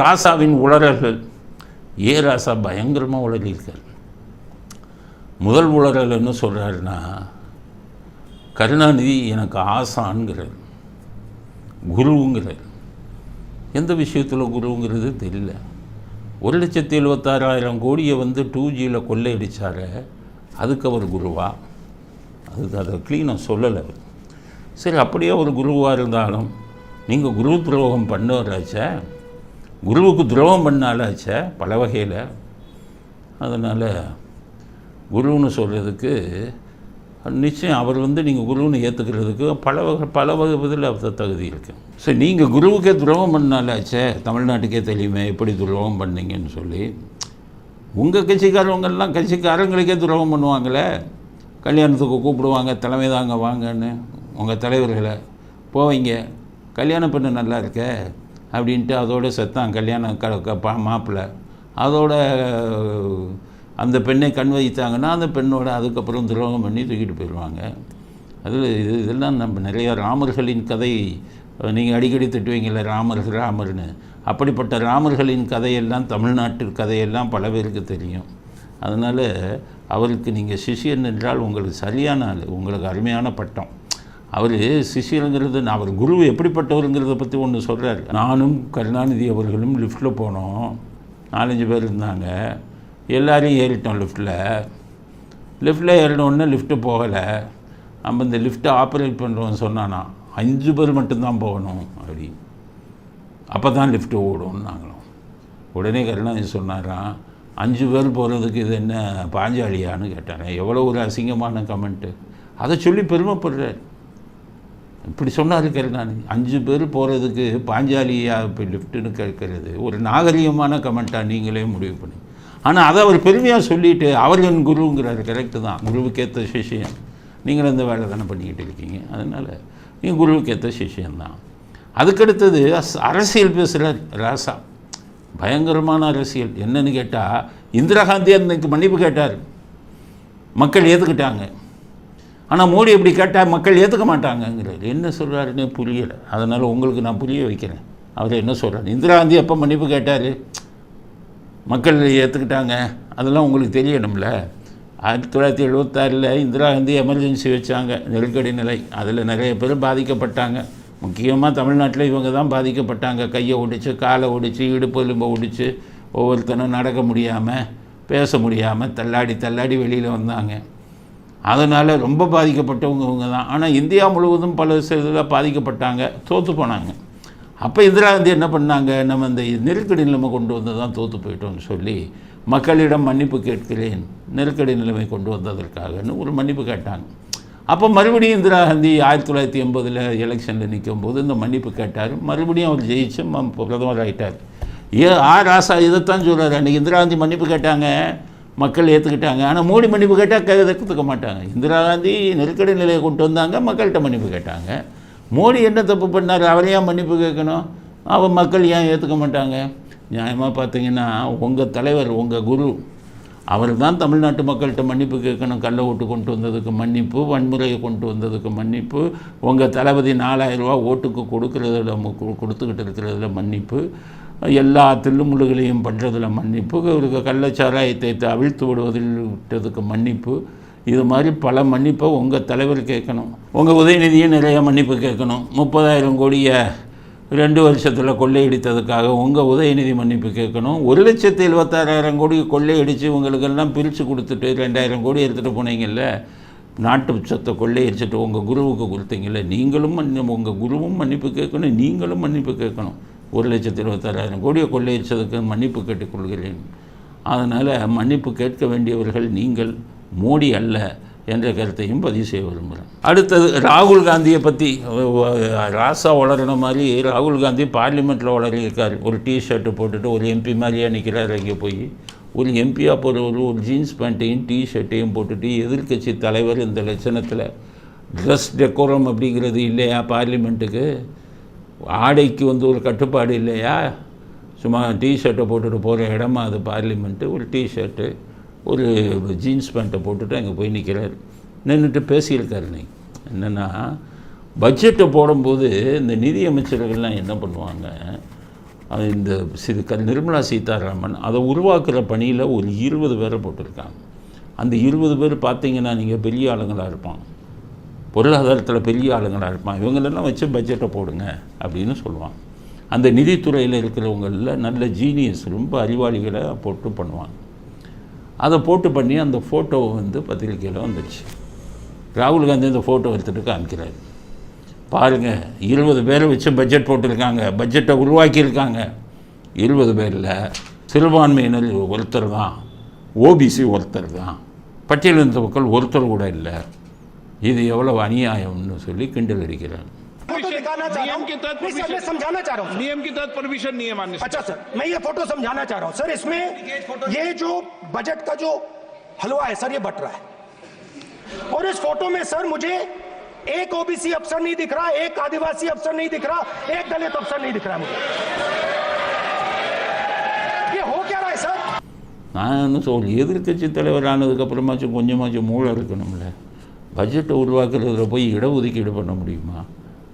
ராசாவின் உளறல்கள் ஏ ராசா பயங்கரமாக உளறியிருக்கார். முதல் உளறல் என்ன சொல்கிறாருன்னா கருணாநிதி எனக்கு ஆசான்கிறார் குருங்கிறார். எந்த விஷயத்தில் குருங்கிறது தெரியல. ஒரு லட்சத்தி எழுபத்தாறாயிரம் கோடியை வந்து டூ ஜியில் கொள்ளையடித்தார அதுக்கு அவர் குருவா? அதுக்கு அதை க்ளீனாக சொல்லலை சரி அப்படியே ஒரு குருவாக இருந்தாலும் நீங்கள் குரு துரோகம் பண்ணுறாச்சே குருவுக்கு துரோகம் பண்ணாலாச்சே பல வகையில். அதனால் குருன்னு சொல்கிறதுக்கு நிச்சயம் அவர் வந்து நீங்கள் குருன்னு ஏற்றுக்கிறதுக்கு பல வகை பல வகை இதில் அவர் தகுதி இருக்குது சரி நீங்கள் குருவுக்கே துரோகம் பண்ணாலாச்சே தமிழ்நாட்டுக்கே தெரியுமே எப்படி துரோகம் பண்ணீங்கன்னு சொல்லி. உங்கள் கட்சிக்காரவங்கெல்லாம் கட்சிக்காரங்களுக்கே துரோகம் பண்ணுவாங்களே கல்யாணத்துக்கு கூப்பிடுவாங்க தலைமை தாங்க வாங்கன்னு. உங்கள் தலைவர்களை போவீங்க கல்யாணம் பண்ண நல்லா இருக்க. அப்படின்ட்டு அதோட செத்தான் கல்யாணம் க க- பா மாப்பிள்ளை. அதோட அந்த பெண்ணை கண் வைத்தாங்கன்னா அந்த பெண்ணோட அதுக்கப்புறம் துரோகம் பண்ணி தூக்கிட்டு போயிடுவாங்க. அதில் இது இதெல்லாம் நம்ம நிறைய ராமர்களின் கதை நீங்கள் அடிக்கடி திட்டுவீங்கள்ல ராமர் ராமர்னு. அப்படிப்பட்ட ராமர்களின் கதையெல்லாம் தமிழ்நாட்டு கதையெல்லாம் பல பேருக்கு தெரியும். அதனால் அவருக்கு நீங்கள் சிஷியன் என்றால் உங்களுக்கு சரியான ஆள் உங்களுக்கு அருமையான பட்டம். அவர் சிஷியருங்கிறது நான் அவர் குரு எப்படிப்பட்டவருங்கிறத பற்றி ஒன்று சொல்கிறார் நானும் கருணாநிதி அவர்களும் லிஃப்ட்டில் போனோம். நாலஞ்சு பேர் இருந்தாங்க. எல்லாரையும் ஏறிட்டோம் லிஃப்ட்டில் லிஃப்ட்டில் ஏறினோடனே லிஃப்ட்டு போகலை. நம்ம இந்த லிஃப்ட்டை ஆப்ரேட் பண்ணுறோன்னு சொன்னானா அஞ்சு பேர் மட்டும்தான் போகணும் அப்படி. அப்போ தான் லிஃப்ட்டு ஓடும் நாங்களும். உடனே கருணாநிதி சொன்னாராம் அஞ்சு பேர் போகிறதுக்கு இது என்ன பாஞ்சாலியான்னு கேட்டாங்க எவ்வளோ ஒரு அசிங்கமான கமெண்ட்டு அதை சொல்லி பெருமைப்படுறார். இப்படி சொன்னார் நான். அஞ்சு பேர் போகிறதுக்கு பாஞ்சாலியா இப்போ லிஃப்ட்டுன்னு கேட்கறது. ஒரு நாகரிகமான கமெண்ட்டாக நீங்களே முடிவு பண்ணி. ஆனால் அதை அவர் பெருமையாக சொல்லிட்டு அவர் என் குருங்கிறார் கரெக்டு தான். குருவுக்கேற்ற சிஷியம் நீங்கள் இந்த வேலை தானே பண்ணிக்கிட்டு இருக்கீங்க. அதனால் நீங்கள் குருவுக்கேற்ற சிஷியம்தான் அதுக்கடுத்தது அஸ்- அரசியல் பேசுகிறார் ராசா. பயங்கரமான அரசியல். என்னன்னு கேட்டால் இந்திரா காந்தி அன்னைக்கு மன்னிப்பு கேட்டார். மக்கள் ஏற்றுக்கிட்டாங்க ஆனால் மோடி இப்படி கேட்டால் மக்கள் ஏற்றுக்க மாட்டாங்கங்கிறார் என்ன சொல்கிறாருன்னு புரியலை. அதனால் உங்களுக்கு நான் புரிய வைக்கிறேன். அவர் என்ன சொல்கிறார் இந்திரா காந்தி எப்போ மன்னிப்பு கேட்டார்? மக்கள் ஏற்றுக்கிட்டாங்க அதெல்லாம் உங்களுக்கு தெரியணும்ல. ஆயிரத்தி தொள்ளாயிரத்தி எழுபத்தாறில் இந்திரா காந்தி எமர்ஜென்சி வச்சாங்க. நெருக்கடி நிலை. அதில் நிறைய பேர் பாதிக்கப்பட்டாங்க. முக்கியமாக தமிழ்நாட்டில் இவங்க தான் பாதிக்கப்பட்டாங்க. கையை ஒடிச்சு காலை ஒடிச்சு இடுப்பு எலும்பை ஒடிச்சு ஒவ்வொருத்தனும் நடக்க முடியாமல் பேச முடியாமல் தள்ளாடி தள்ளாடி வெளியில் வந்தாங்க. அதனால் ரொம்ப பாதிக்கப்பட்டவங்க இவங்க தான். ஆனால் இந்தியா முழுவதும் பல இதில் பாதிக்கப்பட்டாங்க தோற்று போனாங்க. அப்போ இந்திரா காந்தி என்ன பண்ணாங்க? நம்ம இந்த நெருக்கடி நிலைமை கொண்டு வந்து தான் தோற்று போயிட்டோம்னு சொல்லி மக்களிடம் மன்னிப்பு கேட்கிறேன் நெருக்கடி நிலைமை கொண்டு வந்ததற்காகன்னு ஒரு மன்னிப்பு கேட்டாங்க. அப்போ மறுபடியும் இந்திரா காந்தி ஆயிரத்தி தொள்ளாயிரத்தி எண்பதில் எலெக்ஷனில் நிற்கும் போது இந்த மன்னிப்பு கேட்டார். மறுபடியும் அவர் ஜெயிச்சு பிரதமர் ஆகிட்டார் ஏ ஆ ராசா இதைத்தான் சொல்கிறார் அன்றைக்கி இந்திரா காந்தி மன்னிப்பு கேட்டாங்க. மக்கள் ஏற்றுக்கிட்டாங்க ஆனால் மோடி மன்னிப்பு கேட்டால் ஏற்றுக்க மாட்டாங்க. இந்திரா காந்தி நெருக்கடி நிலையை கொண்டு வந்தாங்க மக்கள்கிட்ட மன்னிப்பு கேட்டாங்க. மோடி என்ன தப்பு பண்ணார்? அவர் ஏன் மன்னிப்பு கேட்கணும்? அவன் மக்கள் ஏன் ஏற்றுக்க மாட்டாங்க? நியாயமாக பார்த்தீங்கன்னா உங்கள் தலைவர் உங்கள் குரு அவர் தான் தமிழ்நாட்டு மக்கள்கிட்ட மன்னிப்பு கேட்கணும். கள்ள ஓட்டு கொண்டு வந்ததுக்கு மன்னிப்பு வன்முறையை கொண்டு வந்ததுக்கு மன்னிப்பு உங்கள் தளபதி நாலாயிரம் ரூபா ஓட்டுக்கு கொடுக்குறதில் கொடுத்துக்கிட்டு இருக்கிறதுல மன்னிப்பு. எல்லா தில்லுமுள்ளுகளையும் பண்ணுறதில் மன்னிப்பு. இவருக்கு கள்ளச்சாராயத்தை அவிழ்த்து விடுவதில் விட்டதுக்கு மன்னிப்பு. இது மாதிரி பல மன்னிப்பை உங்கள் தலைவர் கேட்கணும். உங்கள் உதயநிதியும் நிறைய மன்னிப்பு கேட்கணும். முப்பதாயிரம் கோடியை ரெண்டு வருஷத்தில் கொள்ளையடித்ததுக்காக உங்கள் உதயநிதி மன்னிப்பு கேட்கணும். ஒரு லட்சத்து எழுபத்தாறாயிரம் கோடி கொள்ளையடித்து உங்களுக்கெல்லாம் பிரித்து கொடுத்துட்டு ரெண்டாயிரம் கோடி எடுத்துகிட்டு போனீங்கல்ல? நாட்டு சொத்தை கொள்ளையடிச்சிட்டு உங்கள் குருவுக்கு கொடுத்தீங்கல்ல? நீங்களும் மன்னி உங்கள் குருவும் மன்னிப்பு கேட்கணும் நீங்களும் மன்னிப்பு கேட்கணும். ஒரு லட்சத்தி இருபத்தாறாயிரம் கோடியை கொள்ளையடித்ததுக்கு மன்னிப்பு கேட்டுக்கொள்கிறேன் அதனால் மன்னிப்பு கேட்க வேண்டியவர்கள் நீங்கள் மோடி அல்ல என்ற கருத்தையும் பதிவு செய்ய விரும்புகிறேன். அடுத்தது ராகுல் காந்தியை பற்றி ராசா வளர்ன மாதிரி ராகுல் காந்தி பார்லிமெண்ட்டில் வளரியிருக்கார். ஒரு டிஷர்ட்டு போட்டுட்டு ஒரு எம்பி மாதிரியே நிற்கிறார் அங்கே போய். ஒரு எம்பியாக போகிறவர் ஒரு ஜீன்ஸ் பேண்ட்டையும் டிஷர்ட்டையும் போட்டுட்டு எதிர்க்கட்சி தலைவர் இந்த லட்சணத்தில். ட்ரெஸ் டெக்கோரம் அப்படிங்கிறது இல்லையா பார்லிமெண்ட்டுக்கு? ஆடைக்கு வந்து ஒரு கட்டுப்பாடு இல்லையா? சும்மா டிஷர்ட்டை போட்டுட்டு போகிற இடமா அது பார்லிமெண்ட்டு ஒரு டிஷர்ட்டு ஒரு ஜீன்ஸ் பேண்ட்டை போட்டுட்டு அங்கே போய் நிற்கிறார் நின்றுட்டு பேசியிருக்காரு நீ. என்னென்னா பட்ஜெட்டை போடும்போது இந்த நிதி அமைச்சர்கள்லாம் என்ன பண்ணுவாங்க? இந்த சிறு க நிர்மலா சீதாராமன் அதை உருவாக்குற பணியில் ஒரு இருபது பேரை போட்டிருக்காங்க. அந்த இருபது பேர் பார்த்தீங்கன்னா நீங்கள் பெரிய ஆளுங்களாக இருப்பான் பொருளாதாரத்தில் பெரிய ஆளுங்களாக இருப்பான். இவங்களெல்லாம் வச்சு பட்ஜெட்டை போடுங்க அப்படின்னு சொல்லுவான். அந்த நிதித்துறையில் இருக்கிறவங்களில் நல்ல ஜீனியஸ் ரொம்ப அறிவாளிகளை போட்டு பண்ணுவாங்க அதை போட்டு பண்ணி அந்த ஃபோட்டோவை வந்து பத்திரிக்கையில் வந்துடுச்சு ராகுல் காந்தி அந்த ஃபோட்டோ எடுத்துகிட்டு காமிக்கிறார். பாருங்கள் இருபது பேரை வச்சு பட்ஜெட் போட்டிருக்காங்க பட்ஜெட்டை உருவாக்கியிருக்காங்க. இருபது பேரில் சிறுபான்மையினர் ஒருத்தர் தான் ஓபிசி ஒருத்தர் தான். பட்டியலிருந்த மக்கள் ஒருத்தர் கூட இல்லை. இது எவ்வளவு அநியாயம்னு சொல்லி கிண்டல் அடிக்கிறாங்க फोटो दिखाना चाह रहा नियम हूँ के तहत नहीं सर मैं समझाना चाह रहा हूँ नियम के तहत परमिशन नहीं है मान्य अच्छा सर मैं ये फोटो समझाना चाह रहा हूँ सर इसमें ये जो बजट का जो हलवा है सर ये बट रहा है और इस फोटो में सर मुझे एक ओबीसी अफसर नहीं दिख रहा एक आदिवासी अफसर नहीं दिख रहा एक दलित अफसर नहीं दिख रहा मुझे ये हो क्या रहा है सर நான் என்ன சொல்ல எதிர்க்கட்சி தலைவர் ஆனதுக்கப்புறமாச்சும் கொஞ்சமாச்சும் மூளை இருக்கணும்ல பட்ஜெட்டை உருவாக்குறதுல போய் இடஒதுக்கீடு பண்ண முடியுமா?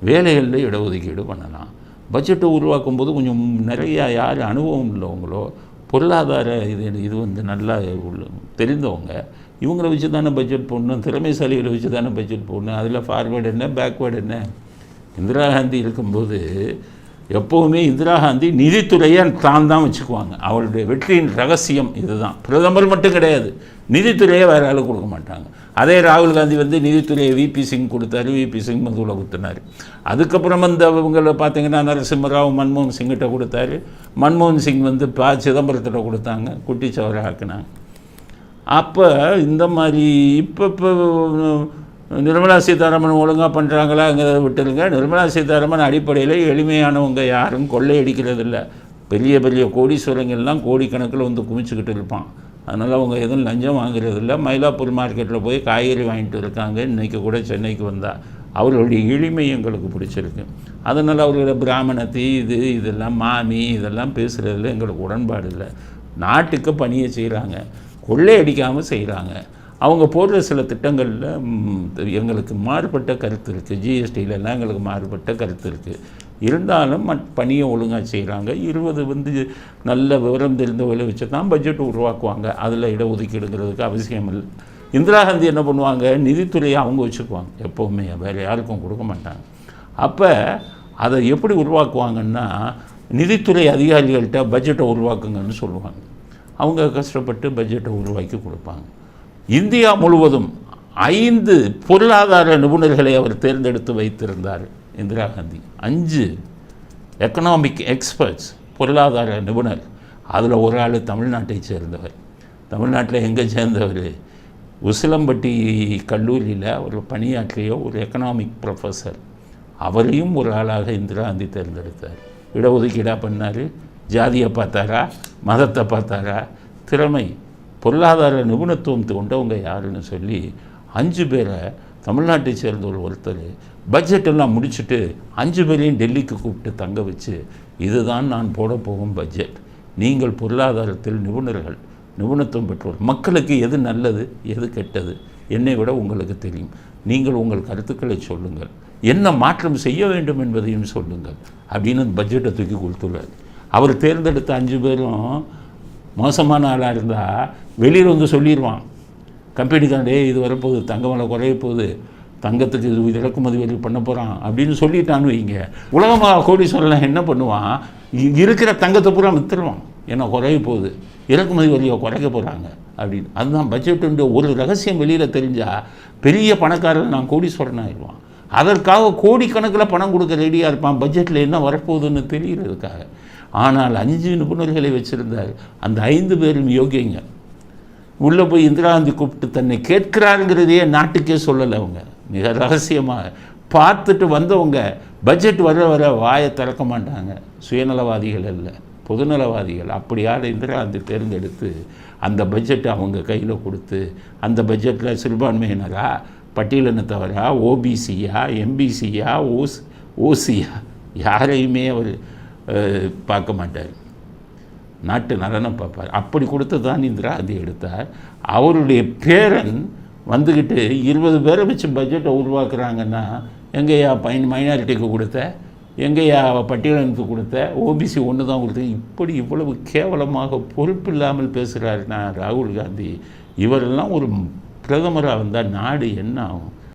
வேலைகளில் இடஒதுக்கீடு பண்ணலாம். பட்ஜெட்டை உருவாக்கும் போது கொஞ்சம் நிறையா யார் அனுபவம் உள்ளவங்களோ பொருளாதார இது இது வந்து நல்லா உள்ள தெரிந்தவங்க இவங்கள வச்சு தானே பட்ஜெட் போடணும் திறமைசாலிகளை வச்சு தானே பட்ஜெட் போடணும் அதில் ஃபார்வேர்டு என்ன பேக்வேர்டு என்ன? இந்திரா காந்தி இருக்கும்போது எப்போவுமே இந்திரா காந்தி நிதித்துறையை தான் தான் வச்சுக்குவாங்க. அவருடைய வெற்றியின் ரகசியம் இதுதான். பிரதமர் மட்டும் கிடையாது நிதித்துறையை வேறு ஆளு கொடுக்க மாட்டாங்க. அதே ராகுல் காந்தி வந்து நிதித்துறையை விபி சிங் கொடுத்தாரு விபி சிங் மதுவில் கொடுத்தினார் அதுக்கப்புறம் வந்து அவங்கள பார்த்தீங்கன்னா நரசிம்மராவ் மன்மோகன் சிங்கிட்ட கொடுத்தாரு. மன்மோகன் சிங் வந்து ப சிதம்பரத்திட்ட கொடுத்தாங்க குட்டிச்சவரை ஆக்குனாங்க அப்போ இந்த மாதிரி இப்போ இப்போ நிர்மலா சீதாராமன் ஒழுங்காக பண்ணுறாங்களாங்கிறத விட்டுருங்க. நிர்மலா சீதாராமன் அடிப்படையில் எளிமையானவங்க யாரும் கொள்ளையடிக்கிறதில்ல. பெரிய பெரிய கோடீஸ்வரங்கள்லாம் கோடிக்கணக்கில் வந்து குமிச்சுக்கிட்டு இருப்பான். அதனால் அவங்க எதுவும் லஞ்சம் வாங்குறதில்ல. மயிலாப்பூர் மார்க்கெட்டில் போய் காய்கறி வாங்கிட்டு இருக்காங்க. இன்றைக்கி கூட சென்னைக்கு வந்தால் அவர்களுடைய எளிமை எங்களுக்கு பிடிச்சிருக்கு. அதனால் அவர்களோட பிராமணத்தி இது இதெல்லாம் மாமி இதெல்லாம் பேசுகிறதுல எங்களுக்கு உடன்பாடு இல்லை. நாட்டுக்கு பணியை செய்கிறாங்க கொள்ளையடிக்காமல் செய்கிறாங்க அவங்க போடுற சில திட்டங்களில் எங்களுக்கு மாறுபட்ட கருத்து இருக்குது ஜிஎஸ்டியிலலாம் எங்களுக்கு மாறுபட்ட கருத்து இருக்குது இருந்தாலும் மட் பணியை ஒழுங்காக செய்கிறாங்க இருபது வந்து நல்ல விவரம் தெரிந்தவர்களை வச்சு தான் பட்ஜெட் உருவாக்குவாங்க. அதில் இடஒதுக்கீடுங்கிறதுக்கு அவசியம் இல்லை. இந்திரா காந்தி என்ன பண்ணுவாங்க? நிதித்துறையை அவங்க வச்சுக்குவாங்க. எப்போவுமே. வேறு யாருக்கும் கொடுக்க மாட்டாங்க. அப்போ அதை எப்படி உருவாக்குவாங்கன்னா நிதித்துறை அதிகாரிகள்கிட்ட பட்ஜெட்டை உருவாக்குங்கன்னு சொல்லுவாங்க. அவங்க கஷ்டப்பட்டு பட்ஜெட்டை உருவாக்கி கொடுப்பாங்க. இந்தியா முழுவதும் ஐந்து பொருளாதார நிபுணர்களை அவர் தேர்ந்தெடுத்து வைத்திருந்தார் இந்திரா காந்தி. அஞ்சு எக்கனாமிக் எக்ஸ்பர்ட்ஸ் பொருளாதார நிபுணர். அதில் ஒரு ஆள் தமிழ்நாட்டை சேர்ந்தவர். தமிழ்நாட்டில் எங்கே சேர்ந்தவர்? உசிலம்பட்டி கல்லூரியில் ஒரு பணியாற்றிய ஒரு எக்கனாமிக் ப்ரொஃபஸர் அவரையும் ஒரு ஆளாக இந்திரா காந்தி தேர்ந்தெடுத்தார். இடஒதுக்கீடாக பண்ணார். ஜாதியை பார்த்தாரா? மதத்தை பார்த்தாரா? திறமை பொருளாதார நிபுணத்துவம் கொண்டவங்க யாருன்னு சொல்லி அஞ்சு பேரை தமிழ்நாட்டை சேர்ந்த ஒரு ஒருத்தர் பட்ஜெட்டெல்லாம் முடிச்சுட்டு அஞ்சு பேரையும் டெல்லிக்கு கூப்பிட்டு தங்க வச்சு இதுதான் நான் போட போகும் பட்ஜெட் நீங்கள் பொருளாதாரத்தில் நிபுணர்கள் நிபுணத்துவம் பெற்றோர். மக்களுக்கு எது நல்லது எது கெட்டது என்னை விட உங்களுக்கு தெரியும். நீங்கள் உங்கள் கருத்துக்களை சொல்லுங்கள். என்ன மாற்றம் செய்ய வேண்டும் என்பதையும் சொல்லுங்கள். அப்படின்னு பட்ஜெட்டை தூக்கி கொடுத்துள்ளார் அவர் தேர்ந்தெடுத்த அஞ்சு பேரும் மோசமான ஆளாக இருந்தால் வெளியில் வந்து சொல்லிடுவான் கம்பெனிக்காண்டே இது வரப்போகுது தங்கம் விலை குறைய போகுது தங்கத்துக்கு இது இறக்குமதி வரி பண்ண போகிறான் அப்படின்னு சொல்லிட்டான்னு வைங்க. உலகமாக கோடீஸ்வரன் என்ன பண்ணுவான்? இ- இருக்கிற தங்கத்தை பூரா வித்துருவான். ஏன்னா குறைய போகுது இறக்குமதி வரியை குறைக்க போகிறாங்க அப்படின்னு. அதுதான் பட்ஜெட்டுன்ற ஒரு ரகசியம் வெளியில் தெரிஞ்சால் பெரிய பணக்காரன் நான் கோடீஸ்வரன் ஆயிடுவான் அதற்காக கோடிக்கணக்கில் பணம் கொடுக்க ரெடியாக இருப்பான். பட்ஜெட்டில் என்ன வரப்போகுதுன்னு தெரிகிறதுக்காக ஆனால் அஞ்சு நிபுணர்களை வச்சுருந்தார். அந்த ஐந்து பேரும் யோகியங்க உள்ளே போய் இந்திரா காந்தி கூப்பிட்டு தன்னை கேட்கிறாருங்கிறதையே நாட்டுக்கே சொல்லலை அவங்க. மிக ரகசியமாக. பார்த்துட்டு வந்தவங்க பட்ஜெட் வர வர வாயை திறக்க மாட்டாங்க. சுயநலவாதிகள் இல்லை பொதுநலவாதிகள். அப்படியால் இந்திரா காந்தி தேர்ந்தெடுத்து அந்த பட்ஜெட்டை அவங்க கையில் கொடுத்து அந்த பட்ஜெட்டில் சிறுபான்மையினராக பட்டியலினத்தவரா ஓபிசியா எம்பிசியா ஓஸ் ஓசியா யாரையுமே அவர் பார்க்க மாட்டார். நாட்டு நலனை பார்ப்பார். அப்படி கொடுத்து தான் இந்திரா. அதை எடுத்தார். அவருடைய பேரன் வந்துக்கிட்டு இருபது பேரை வச்சு பட்ஜெட்டை உருவாக்குறாங்கன்னா எங்கேயா பைன் மைனாரிட்டிக்கு கொடுத்த எங்கேயா பட்டியலினத்துக்கு கொடுத்த ஓபிசி ஒன்று தான் கொடுத்த. இப்படி இவ்வளவு கேவலமாக பொறுப்பு இல்லாமல் பேசுகிறாருன்னா ராகுல் காந்தி. இவரெல்லாம் ஒரு பிரதமராக இருந்தால் நாடு என்ன ஆகும்?